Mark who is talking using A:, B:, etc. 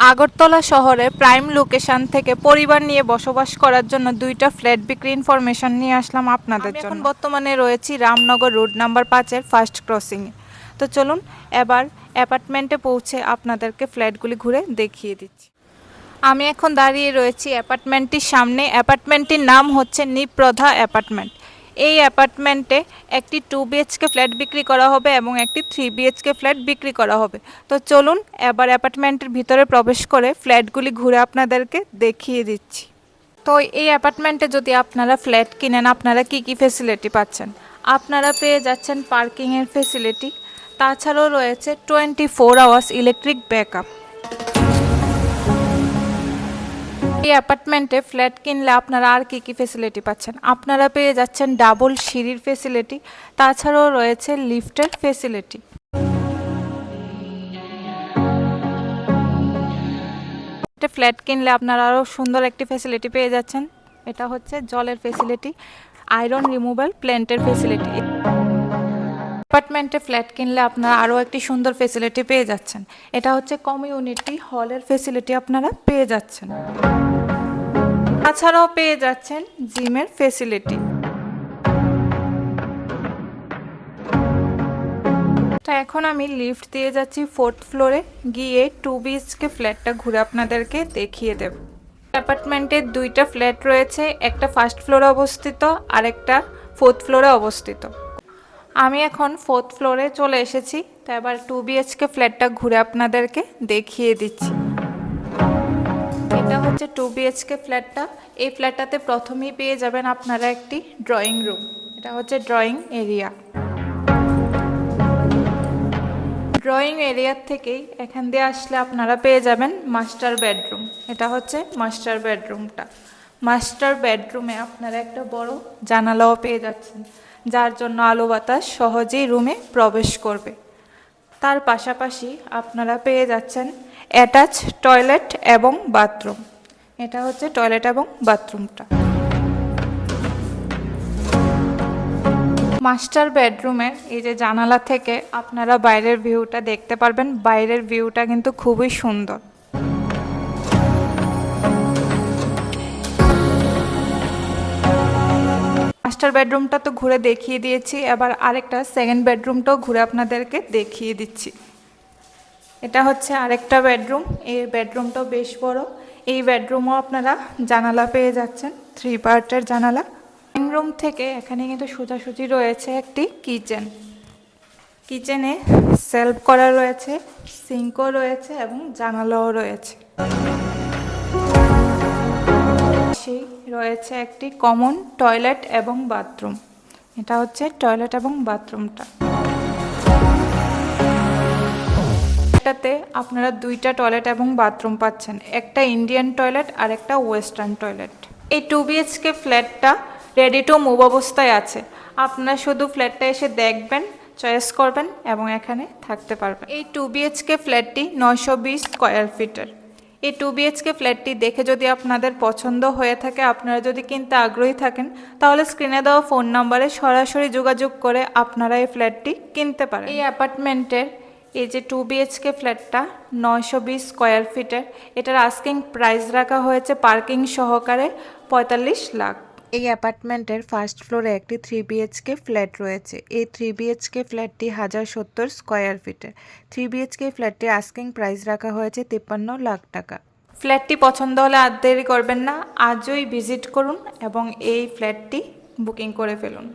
A: আগরতলা শহরে prime location থেকে পরিবার নিয়ে বসবাস করার জন্য দুইটা ফ্ল্যাট বিক্রি ইনফরমেশন নিয়ে আসলাম আপনাদের জন্য এখন বর্তমানে রয়েছি রামনগর রোড নাম্বার পাঁচের ফার্স্ট ক্রসিংয়ে তো চলুন এবার অ্যাপার্টমেন্টে পৌঁছে আপনাদেরকে ফ্ল্যাটগুলি ঘুরে দেখিয়ে দিচ্ছি। আমি এখন দাঁড়িয়ে রয়েছি অ্যাপার্টমেন্টটির সামনে। অ্যাপার্টমেন্টটির নাম হচ্ছে নিপ্রধা অ্যাপার্টমেন্ট। এই অ্যাপার্টমেন্টে একটি টু বিএচকে ফ্ল্যাট বিক্রি করা হবে এবং একটি থ্রি বিএচকে ফ্ল্যাট বিক্রি করা হবে। তো চলুন এবার অ্যাপার্টমেন্টের ভিতরে প্রবেশ করে ফ্ল্যাটগুলি ঘুরে আপনাদেরকে দেখিয়ে দিচ্ছি। তো এই অ্যাপার্টমেন্টে যদি আপনারা ফ্ল্যাট কিনেন, আপনারা কি কি ফেসিলিটি পাচ্ছেন? আপনারা পেয়ে যাচ্ছেন পার্কিংয়ের ফেসিলিটি তাছাড়াও রয়েছে twenty four hours electric backup এই অ্যাপার্টমেন্টে ফ্ল্যাট কিনলে আপনারা আর কি কি ফেসিলিটি পাচ্ছেন? আপনারা পেয়ে যাচ্ছেন ডাবল সিঁড়ির ফেসিলিটি তাছাড়াও রয়েছে লিফটের ফেসিলিটি একটা ফ্ল্যাট কিনলে আপনারা আরও সুন্দর একটি ফেসিলিটি পেয়ে যাচ্ছেন। এটা হচ্ছে জলের ফেসিলিটি আয়রন রিমুভাল প্ল্যান্টের ফেসিলিটি অ্যাপার্টমেন্টে ফ্ল্যাট কিনলে আপনারা আরও একটি সুন্দর ফেসিলিটি পেয়ে যাচ্ছেন। এটা হচ্ছে কমিউনিটি হলের ফেসিলিটি আপনারা পেয়ে যাচ্ছেন। তাছাড়াও পেয়ে যাচ্ছেন জিমের ফেসিলিটি তো এখন আমি লিফট দিয়ে যাচ্ছি ফোর্থ ফ্লোরে গিয়ে টু বিএচকে ফ্ল্যাটটা ঘুরে আপনাদেরকে দেখিয়ে দেব। অ্যাপার্টমেন্টের দুইটা ফ্ল্যাট রয়েছে, একটা ফার্স্ট ফ্লোরে অবস্থিত আর একটা ফোর্থ ফ্লোরে অবস্থিত। আমি এখন ফোর্থ ফ্লোরে চলে এসেছি, তো এবার টু বিএচকে ফ্ল্যাটটা ঘুরে আপনাদেরকে দেখিয়ে দিচ্ছি। এটা হচ্ছে টু বিএচকে ফ্ল্যাটটা এই ফ্ল্যাটটাতে প্রথমেই পেয়ে যাবেন আপনারা একটি ড্রয়িং রুম এটা হচ্ছে ড্রয়িং এরিয়া ড্রয়িং এরিয়ার থেকেই এখান দিয়ে আসলে আপনারা পেয়ে যাবেন মাস্টার বেডরুম এটা হচ্ছে মাস্টার বেডরুমটা মাস্টার বেডরুমে আপনারা একটা বড় জানালাও পেয়ে যাচ্ছেন। যার জন্য আলো বাতাস সহজেই রুমে প্রবেশ করবে। তার পাশাপাশি আপনারা পেয়ে যাচ্ছেন অ্যাটাচ টয়লেট এবং বাথরুম। এটা হচ্ছে টয়লেট এবং বাথরুমটা। মাস্টার বেডরুমের এই যে জানালা থেকে আপনারা বাইরের ভিউটা দেখতে পারবেন। বাইরের ভিউটা কিন্তু খুবই সুন্দর। মাস্টার বেডরুমটা তো ঘুরে দেখিয়ে দিয়েছি, এবার আরেকটা সেকেন্ড বেডরুমটাও ঘুরে আপনাদেরকে দেখিয়ে দিচ্ছি। এটা হচ্ছে আরেকটা বেডরুম এই বেডরুমটাও বেশ বড়। এই বেডরুমও আপনারা জানালা পেয়ে যাচ্ছেন থ্রি পার্টের জানালা। রুম থেকে এখানে কিন্তু সোজাসুজি রয়েছে একটি কিচেন কিচেনে সেলফ করা রয়েছে সিঙ্কও রয়েছে এবং জানালাও রয়েছে। সেই রয়েছে একটি কমন টয়লেট এবং বাথরুম। এটা হচ্ছে টয়লেট এবং বাথরুমটা। এটাতে আপনারা দুইটা টয়লেট এবং বাথরুম পাচ্ছেন। একটা ইন্ডিয়ান টয়লেট আর একটা ওয়েস্টার্ন টয়লেট। এই টু বিএচকে ফ্ল্যাটটা রেডি টু মুভ অবস্থায় আছে। আপনারা শুধু ফ্ল্যাটটা এসে দেখবেন চয়েস করবেন এবং এখানে থাকতে পারবেন। এই টু বিএচকে ফ্ল্যাটটি নয়শো বিশ স্কোয়ার ফিটের এই টু বিএচকে ফ্ল্যাটটি দেখে যদি আপনাদের পছন্দ হয়ে থাকে, আপনারা যদি কিনতে আগ্রহী থাকেন, তাহলে স্ক্রিনে দেওয়া ফোন নাম্বারে সরাসরি যোগাযোগ করে আপনারা এই ফ্ল্যাটটি কিনতে পারেন। এই অ্যাপার্টমেন্টের এই যে টু বিএচকে ফ্ল্যাটটা নয়শো বিশ স্কোয়ার ফিটের এটার আস্কিং প্রাইস রাখা হয়েছে পার্কিং সহকারে পঁয়তাল্লিশ লাখ। এই অ্যাপার্টমেন্টের ফার্স্ট ফ্লোরে একটি থ্রি বিএচকে ফ্ল্যাট রয়েছে। এই থ্রি বিএচকে ফ্ল্যাটটি হাজার সত্তর স্কোয়ার ফিটের। থ্রি বিএচকে ফ্ল্যাটটির আস্কিং প্রাইস রাখা হয়েছে তিপ্পান্ন লাখ টাকা। ফ্ল্যাটটি পছন্দ হলে আর দেরি করবেন না। আজই ভিজিট করুন এবং এই ফ্ল্যাটটি বুকিং করে ফেলুন।